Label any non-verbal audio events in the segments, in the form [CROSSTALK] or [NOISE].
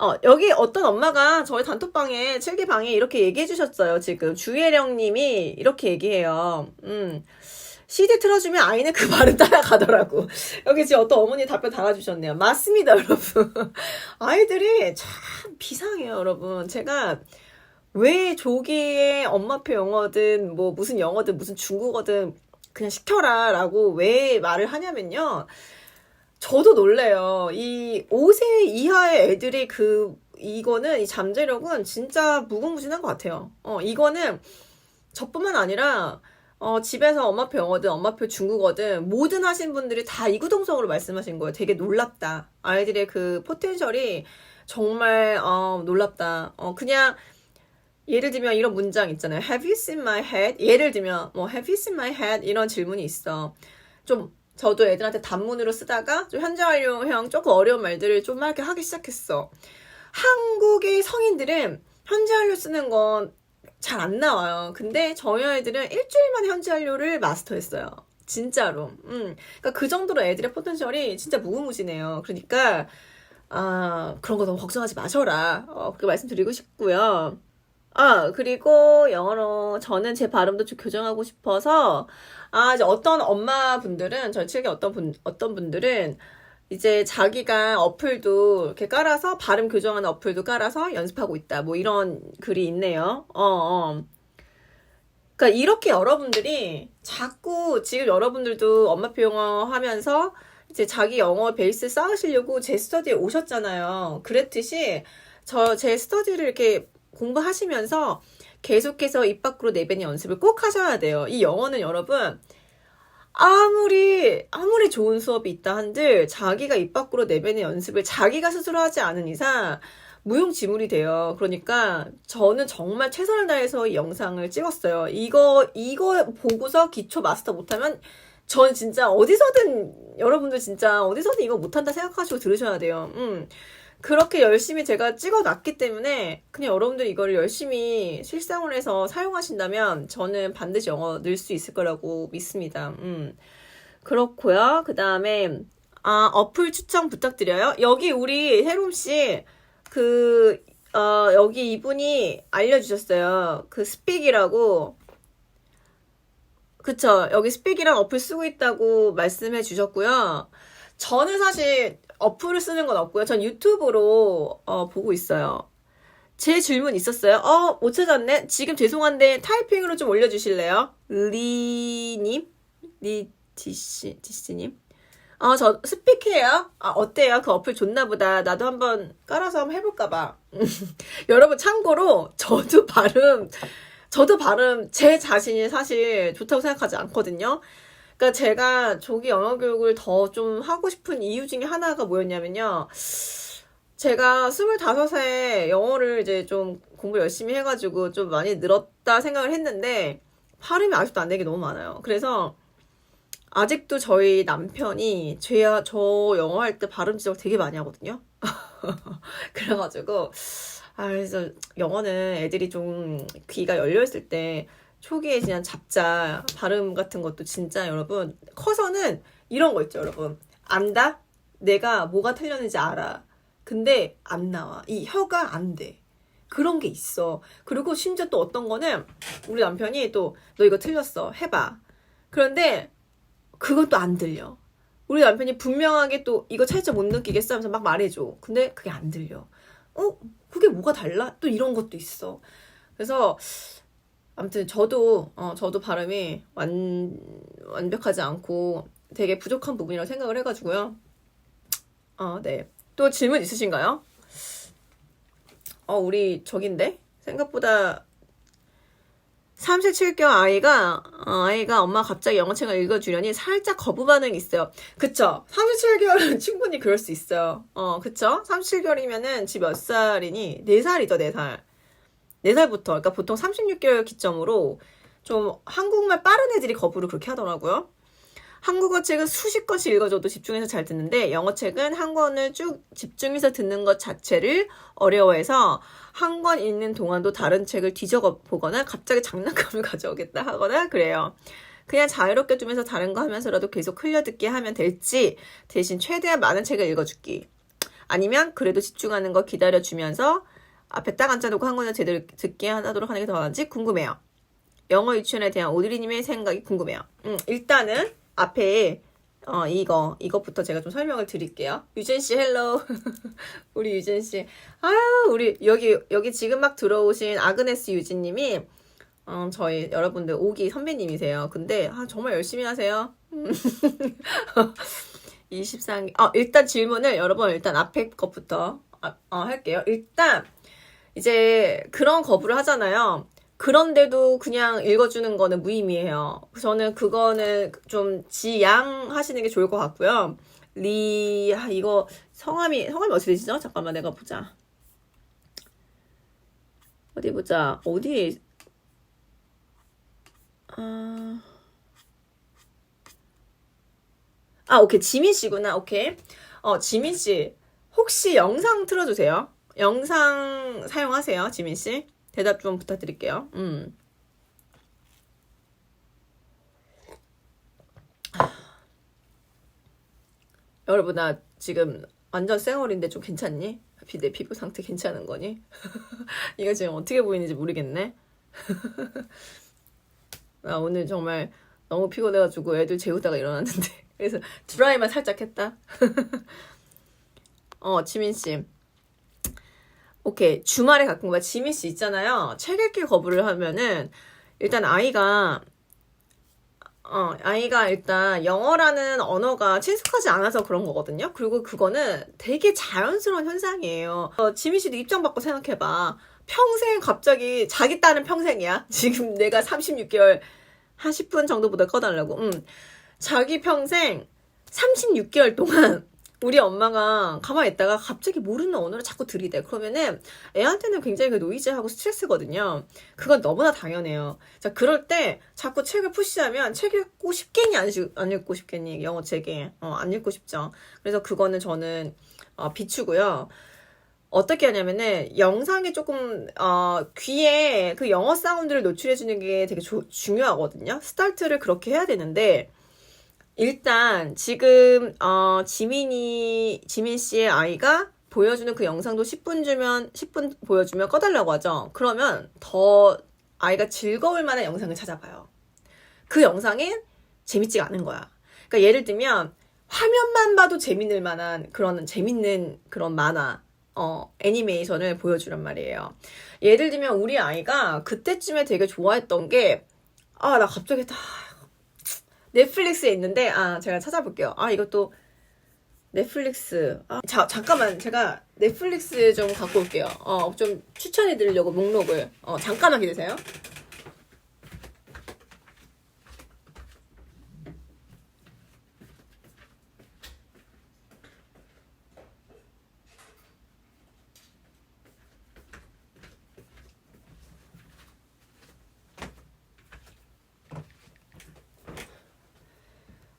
어, 여기 어떤 엄마가 저희 단톡방에, 칠기방에 이렇게 얘기해 주셨어요, 지금. 주혜령 님이 이렇게 얘기해요. 음. CD 틀어주면 아이는 그 말을 따라가더라고. [LAUGHS] 여기 지금 어떤 어머니 답변 달아주셨네요. 맞습니다, 여러분. [LAUGHS] 아이들이 참 비상해요, 여러분. 제가 왜 조기에 엄마표 영어든, 뭐, 무슨 영어든, 무슨 중국어든 그냥 시켜라, 라고 왜 말을 하냐면요. 저도 놀래요. 이 5세 이하의 애들이 그, 이거는, 이 잠재력은 진짜 무궁무진한 것 같아요. 어, 이거는 저뿐만 아니라, 어, 집에서 엄마표 영어든 엄마표 중국어든 뭐든 하신 분들이 다 이구동성으로 말씀하신 거예요. 되게 놀랍다. 아이들의 그 포텐셜이 정말, 어, 놀랍다. 어, 그냥, 예를 들면 이런 문장 있잖아요. Have you seen my head? 예를 들면, 뭐, Have you seen my head? 이런 질문이 있어. 좀, 저도 애들한테 단문으로 쓰다가 좀 현재 완료형 조금 어려운 말들을 좀 이렇게 하기 시작했어. 한국의 성인들은 현재 완료 쓰는 건 잘 안 나와요. 근데 저희 아이들은 일주일 만에 현재 완료를 마스터했어요. 진짜로. 음. 그러니까 그 정도로 애들의 포텐셜이 진짜 무궁무진해요. 그러니까 아, 그런 거 너무 걱정하지 마셔라. 어, 그렇게 말씀드리고 싶고요. 아, 그리고 영어로 저는 제 발음도 좀 교정하고 싶어서 아, 이제 어떤 엄마 분들은 저희 측에 어떤 분 어떤 분들은 이제 자기가 어플도 이렇게 깔아서 발음 교정하는 어플도 깔아서 연습하고 있다. 뭐 이런 글이 있네요. 어, 어. 그러니까 이렇게 여러분들이 자꾸 지금 여러분들도 엄마표 영어 하면서 이제 자기 영어 베이스 쌓으시려고 제 스터디에 오셨잖아요. 그랬듯이 저 제 스터디를 이렇게 공부하시면서 계속해서 입 밖으로 내뱉는 연습을 꼭 하셔야 돼요. 이 영어는 여러분 아무리 아무리 좋은 수업이 있다 한들 자기가 입 밖으로 내뱉는 연습을 자기가 스스로 하지 않은 이상 무용지물이 돼요. 그러니까 저는 정말 최선을 다해서 이 영상을 찍었어요. 이거 이거 보고서 기초 마스터 못하면 전 진짜 어디서든 여러분들 진짜 어디서든 이거 못한다 생각하시고 들으셔야 돼요. 음. 그렇게 열심히 제가 찍어 놨기 때문에 그냥 여러분들 이거를 열심히 실생활 해서 사용하신다면 저는 반드시 영어 늘 수 있을 거라고 믿습니다. 음. 그렇고요. 그 다음에 아, 어플 추천 부탁드려요. 여기 우리 해롬 씨, 그, 어, 여기 이분이 알려주셨어요. 그 스픽이라고. 그쵸. 여기 스픽이랑 어플 쓰고 있다고 말씀해 주셨고요. 저는 사실 어플을 쓰는 건 없고요. 전 유튜브로 어, 보고 있어요. 제 질문 있었어요. 어, 못 찾았네. 지금 죄송한데 타이핑으로 좀 올려주실래요? 리님? 리디씨, 디씨님? 어, 저 스피크예요. 아, 어때요? 그 어플 좋나 보다. 나도 한번 깔아서 한번 해볼까봐. [LAUGHS] 여러분, 참고로, 저도 발음, 저도 발음, 제 자신이 사실 좋다고 생각하지 않거든요. 그러니까 제가 조기 영어 교육을 더 좀 하고 싶은 이유 중에 하나가 뭐였냐면요. 제가 25세 영어를 이제 좀 공부 열심히 해가지고 좀 많이 늘었다 생각을 했는데, 발음이 아직도 안 되게 너무 많아요. 그래서, 아직도 저희 남편이 제야 저 영어 할 때 발음 지적 되게 많이 하거든요. [LAUGHS] 그래가지고 아 그래서 영어는 애들이 좀 귀가 열려 있을 때 초기에 그냥 잡자 발음 같은 것도 진짜 여러분 커서는 이런 거 있죠 여러분 안다 내가 뭐가 틀렸는지 알아 근데 안 나와 이 혀가 안 돼. 그런 게 있어. 그리고 심지어 또 어떤 거는 우리 남편이 또 너 이거 틀렸어. 해봐. 그런데 그것도 안 들려. 우리 남편이 분명하게 또 이거 차이점 못 느끼겠어 하면서 막 말해줘. 근데 그게 안 들려. 어? 그게 뭐가 달라? 또 이런 것도 있어. 그래서 아무튼 저도 어 저도 발음이 완 완벽하지 않고 되게 부족한 부분이라고 생각을 해가지고요. 어, 네. 또 질문 있으신가요? 어, 우리 저긴데 생각보다 37개월 아이가 어, 아이가 엄마 갑자기 영어책을 읽어주려니 살짝 거부 반응이 있어요. 그쵸? 37개월은 [LAUGHS] 충분히 그럴 수 있어요. 어, 그쵸? 37개월이면은 지 몇 살이니? 4살이죠, 4살. 4살부터. 그러니까 보통 36개월 기점으로 좀 한국말 빠른 애들이 거부를 그렇게 하더라고요. 한국어 책은 수십 권씩 읽어줘도 집중해서 잘 듣는데 영어 책은 한 권을 쭉 집중해서 듣는 것 자체를 어려워해서 한 권 읽는 동안도 다른 책을 뒤적어 보거나 갑자기 장난감을 [LAUGHS] 가져오겠다 하거나 그래요. 그냥 자유롭게 두면서 다른 거 하면서라도 계속 흘려듣게 하면 될지 대신 최대한 많은 책을 읽어주기. 아니면 그래도 집중하는 거 기다려주면서 앞에 딱 앉아놓고 한 권을 제대로 듣게 하도록 하는 게 더 나은지 궁금해요. 영어 유치원에 대한 오드리님의 생각이 궁금해요. 음, 일단은 앞에 어 이거 이것부터 제가 좀 설명을 드릴게요. 유진 씨 헬로 [LAUGHS] 우리 유진 씨 아유 우리 여기 여기 지금 막 들어오신 아그네스 유진 님이 어, 저희 여러분들 오기 선배님이세요. 근데 아, 정말 열심히 하세요. [LAUGHS] 23기. 어, 일단 질문을 여러분 일단 앞에 것부터 아, 어, 할게요. 일단 이제 그런 거부를 하잖아요. 그런데도 그냥 읽어주는 거는 무의미해요. 저는 그거는 좀 지양하시는 게 좋을 것 같고요. 리, 아, 이거 성함이, 성함이 어떻게 되시죠? 잠깐만 내가 보자. 어디 보자. 어디, 아, 아, 오케이. 지민 씨구나. 오케이. 어, 지민 씨. 혹시 영상 틀어주세요. 영상 사용하세요, 지민 씨. 대답 좀 부탁드릴게요. 음. 여러분, 나 지금 완전 쌩얼인데 좀 괜찮니? 피- 내 피부 상태 괜찮은 거니? [LAUGHS] 이거 지금 어떻게 보이는지 모르겠네. 나 [LAUGHS] 오늘 정말 너무 피곤해가지고 애들 재우다가 일어났는데. [LAUGHS] 그래서 드라이만 살짝 했다. 어, 지민 씨. 오케이. 주말에 가끔 봐. 지민 씨 있잖아요. 책 읽기 거부를 하면은 일단 아이가 어, 아이가 일단 영어라는 언어가 친숙하지 않아서 그런 거거든요. 그리고 그거는 되게 자연스러운 현상이에요. 어, 지민 씨도 입장 바꿔 생각해봐. 평생 갑자기 자기 딸은 평생이야. [LAUGHS] 지금 내가 36개월 한 10분 정도보다 꺼달라고. 음. 자기 평생 36개월 동안 우리 엄마가 가만히 있다가 갑자기 모르는 언어를 자꾸 들이대. 그러면은 애한테는 굉장히 그 노이즈하고 스트레스거든요. 그건 너무나 당연해요. 자, 그럴 때 자꾸 책을 푸시하면 책 읽고 싶겠니? 안, 시- 안 읽고 싶겠니? 영어 책에. 어, 안 읽고 싶죠. 그래서 그거는 저는 어, 비추고요. 어떻게 하냐면은 영상에 조금 어, 귀에 그 영어 사운드를 노출해 주는 게 되게 조- 중요하거든요. 스타트를 그렇게 해야 되는데 일단 지금 어, 지민이 지민 씨의 아이가 보여주는 그 영상도 10분 주면 10분 보여주면 꺼달라고 하죠. 그러면 더 아이가 즐거울 만한 영상을 찾아봐요. 그 영상이 재밌지가 않은 거야. 그러니까 예를 들면 화면만 봐도 재밌을 만한 그런 재밌는 그런 만화 어, 애니메이션을 보여주란 말이에요. 예를 들면 우리 아이가 그때쯤에 되게 좋아했던 게, 아, 나 갑자기 다, 넷플릭스에 있는데, 아, 제가 찾아볼게요. 아, 이것도 넷플릭스. 아, 자, 잠깐만. 제가 넷플릭스 좀 갖고 올게요. 어, 좀 추천해 드리려고 목록을. 어, 잠깐만 기다리세요.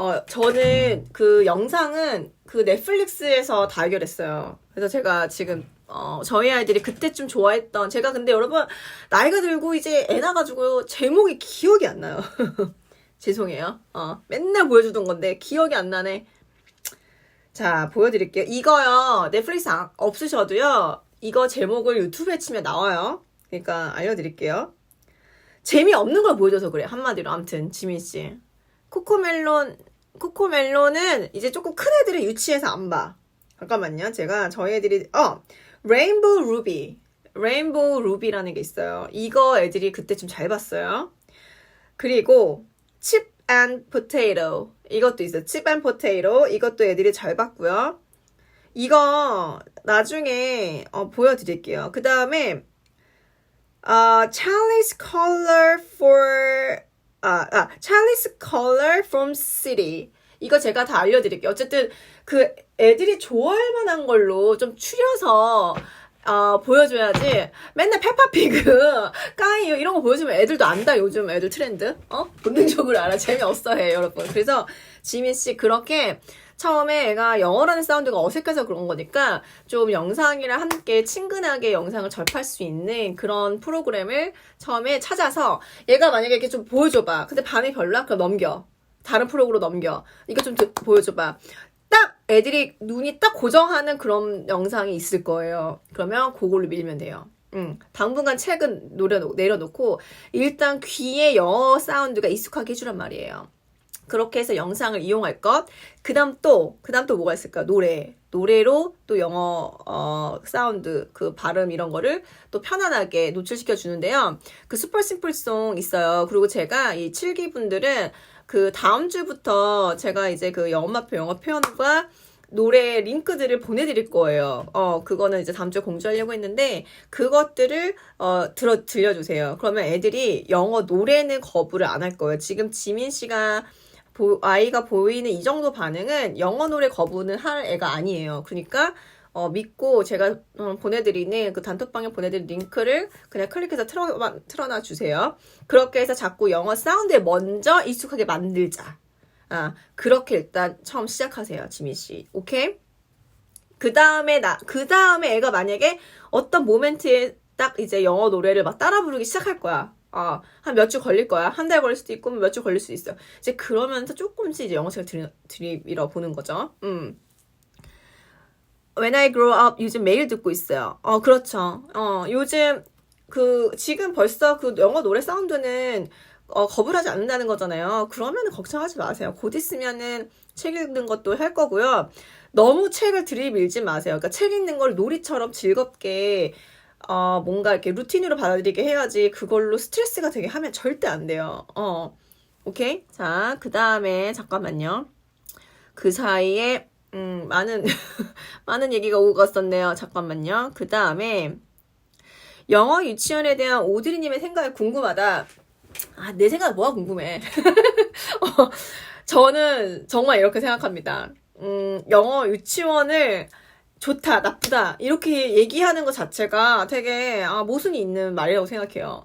어, 저는 그 영상은 그 넷플릭스에서 다 해결했어요. 그래서 제가 지금, 어, 저희 아이들이 그때쯤 좋아했던, 제가 근데 여러분, 나이가 들고 이제 애 나가지고 제목이 기억이 안 나요. [LAUGHS] 죄송해요. 어, 맨날 보여주던 건데 기억이 안 나네. 자, 보여드릴게요. 이거요, 넷플릭스 안- 없으셔도요, 이거 제목을 유튜브에 치면 나와요. 그러니까 알려드릴게요. 재미없는 걸 보여줘서 그래. 한마디로. 아무튼, 지민 씨. 코코멜론, 코코멜론은 이제 조금 큰 애들을 유치해서 안 봐. 잠깐만요. 제가 저희 애들이, 어, 레인보우 루비. 레인보우 루비라는 게 있어요. 이거 애들이 그때쯤 잘 봤어요. 그리고 칩 앤 포테이토. 이것도 있어요. 칩 앤 포테이토. 이것도 애들이 잘 봤고요. 이거 나중에 어, 보여드릴게요. 그 다음에 아, Charlie's Color for 아, 아, Charlie's Color from City. 이거 제가 다 알려드릴게요. 어쨌든 그 애들이 좋아할 만한 걸로 좀 추려서 어, 보여줘야지. 맨날 페파피그, 까이유 이런 거 보여주면 애들도 안다. 요즘 애들 트렌드. 어? 본능적으로 알아. 재미없어 해, 여러분. 그래서 지민 씨 그렇게 처음에 애가 영어라는 사운드가 어색해서 그런 거니까 좀 영상이랑 함께 친근하게 영상을 접할 수 있는 그런 프로그램을 처음에 찾아서 얘가 만약에 이렇게 좀 보여줘봐. 근데 반응이 별로야? 그럼 넘겨. 다른 프로그램으로 넘겨. 이거 좀 드- 보여줘봐. 딱 애들이 눈이 딱 고정하는 그런 영상이 있을 거예요. 그러면 그걸로 밀면 돼요. 음, 당분간 책은 노려, 내려놓고 일단 귀에 영어 사운드가 익숙하게 해주란 말이에요. 그렇게 해서 영상을 이용할 것. 그 다음 또, 그 다음 또 뭐가 있을까? 노래. 노래로 또 영어, 어, 사운드, 그 발음 이런 거를 또 편안하게 노출시켜 주는데요. 그 슈퍼 심플송 있어요. 그리고 제가 이 7기 분들은 그 다음 주부터 제가 이제 그 영어마표 영어 표현과 노래 링크들을 보내드릴 거예요. 어, 그거는 이제 다음 주에 공지하려고 했는데, 그것들을, 어, 들어, 들려주세요. 그러면 애들이 영어 노래는 거부를 안 할 거예요. 지금 지민 씨가, 보- 아이가 보이는 이 정도 반응은 영어 노래 거부는 할 애가 아니에요. 그러니까, 어, 믿고 제가 어, 보내드리는 그 단톡방에 보내드린 링크를 그냥 클릭해서 틀어, 틀어놔 주세요. 그렇게 해서 자꾸 영어 사운드에 먼저 익숙하게 만들자. 아, 그렇게 일단 처음 시작하세요, 지민 씨. 오케이? 그 다음에 나, 그 다음에 애가 만약에 어떤 모멘트에 딱 이제 영어 노래를 막 따라 부르기 시작할 거야. 아, 한 몇 주 걸릴 거야. 한 달 걸릴 수도 있고, 몇 주 걸릴 수도 있어. 이제 그러면서 조금씩 이제 영어책을 들이, 들이밀어 보는 거죠. 음. When I grow up 요즘 매일 듣고 있어요. 어, 그렇죠. 어, 요즘 그, 지금 벌써 그 영어 노래 사운드는 어, 거부를 하지 않는다는 거잖아요. 그러면 걱정하지 마세요. 곧 있으면은 책 읽는 것도 할 거고요. 너무 책을 들이밀지 마세요. 그러니까 책 읽는 걸 놀이처럼 즐겁게 어, 뭔가 이렇게 루틴으로 받아들이게 해야지 그걸로 스트레스가 되게 하면 절대 안 돼요. 어. 오케이? 자, 그 다음에 잠깐만요. 그 사이에 음, 많은 [LAUGHS] 많은 얘기가 오고 갔었네요. 잠깐만요. 그 다음에 영어 유치원에 대한 오드리님의 생각이 궁금하다. 아, 내 생각 뭐가 궁금해. [LAUGHS] 어, 저는 정말 이렇게 생각합니다. 음, 영어 유치원을 좋다, 나쁘다, 이렇게 얘기하는 것 자체가 되게, 아, 모순이 있는 말이라고 생각해요.